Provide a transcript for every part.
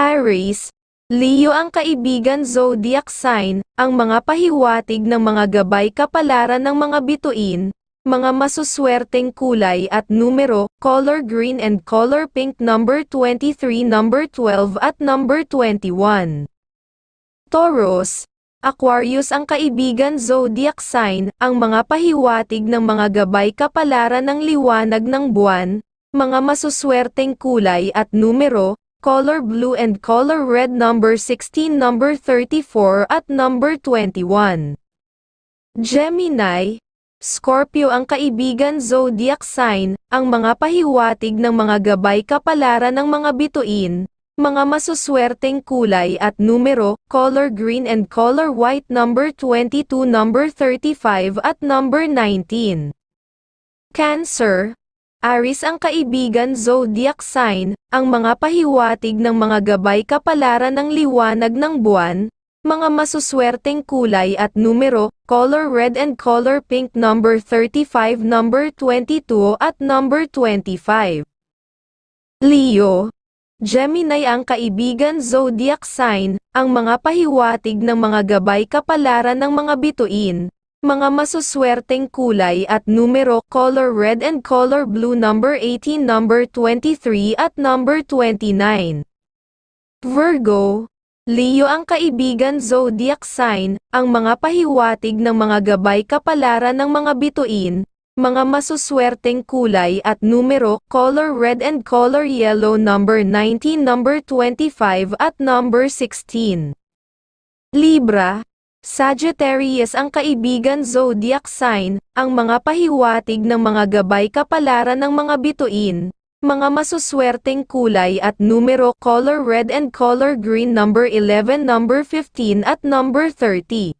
Aries, Leo ang kaibigan zodiac sign, ang mga pahiwatig ng mga gabay kapalaran ng mga bituin, mga masuswerteng kulay at numero, color green and color pink number 23, number 12 at number 21. Taurus, Aquarius ang kaibigan zodiac sign, ang mga pahiwatig ng mga gabay kapalaran ng liwanag ng buwan, mga masuswerteng kulay at numero, color blue and color red number 16, number 34 at number 21. Gemini, Scorpio ang kaibigan zodiac sign, ang mga pahiwatig ng mga gabay kapalaran ng mga bituin, mga masuswerteng kulay at numero, color green and color white number 22, number 35 at number 19. Cancer, Aris ang kaibigan zodiac sign, ang mga pahiwatig ng mga gabay kapalaran ng liwanag ng buwan, mga masuswerteng kulay at numero, color red and color pink number 35, number 22 at number 25. Leo, Gemini ang kaibigan zodiac sign, ang mga pahiwatig ng mga gabay kapalaran ng mga bituin, mga masuswerteng kulay at numero color red and color blue number 18 number 23 at number 29. Virgo, Leo ang kaibigan zodiac sign, ang mga pahiwatig ng mga gabay kapalaran ng mga bituin, mga masuswerteng kulay at numero color red and color yellow number 19 number 25 at number 16. Libra, Sagittarius ang kaibigan zodiac sign, ang mga pahiwatig ng mga gabay kapalaran ng mga bituin, mga masuswerteng kulay at numero color red and color green number 11 number 15 at number 30.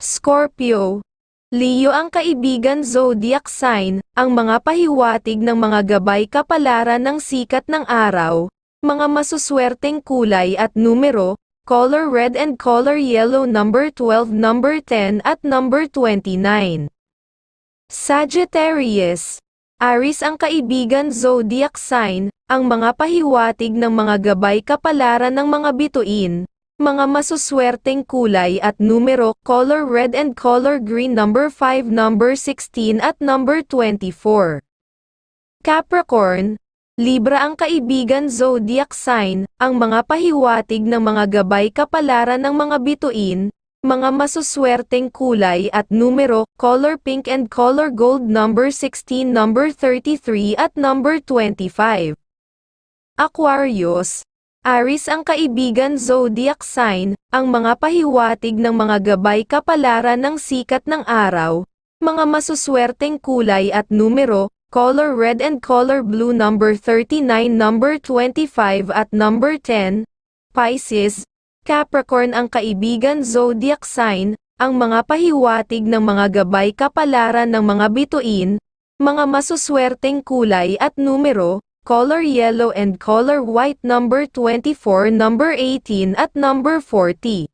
Scorpio, Leo ang kaibigan zodiac sign, ang mga pahiwatig ng mga gabay kapalaran ng sikat ng araw, mga masuswerteng kulay at numero, color red and color yellow number 12 number 10 at number 29. Sagittarius, Aris ang kaibigan zodiac sign, ang mga pahiwatig ng mga gabay kapalaran ng mga bituin, mga masuswerteng kulay at numero, color red and color green number 5 number 16 at number 24. Capricorn, Libra ang kaibigan zodiac sign, ang mga pahiwatig ng mga gabay kapalaran ng mga bituin, mga masuswerteng kulay at numero, color pink and color gold number 16 number 33 at number 25. Aquarius, Aris ang kaibigan zodiac sign, ang mga pahiwatig ng mga gabay kapalaran ng sikat ng araw, mga masuswerteng kulay at numero, color red and color blue number 39 number 25 at number 10, Pisces, Capricorn ang kaibigan zodiac sign, ang mga pahiwatig ng mga gabay kapalaran ng mga bituin, mga masuswerteng kulay at numero, color yellow and color white number 24 number 18 at number 40.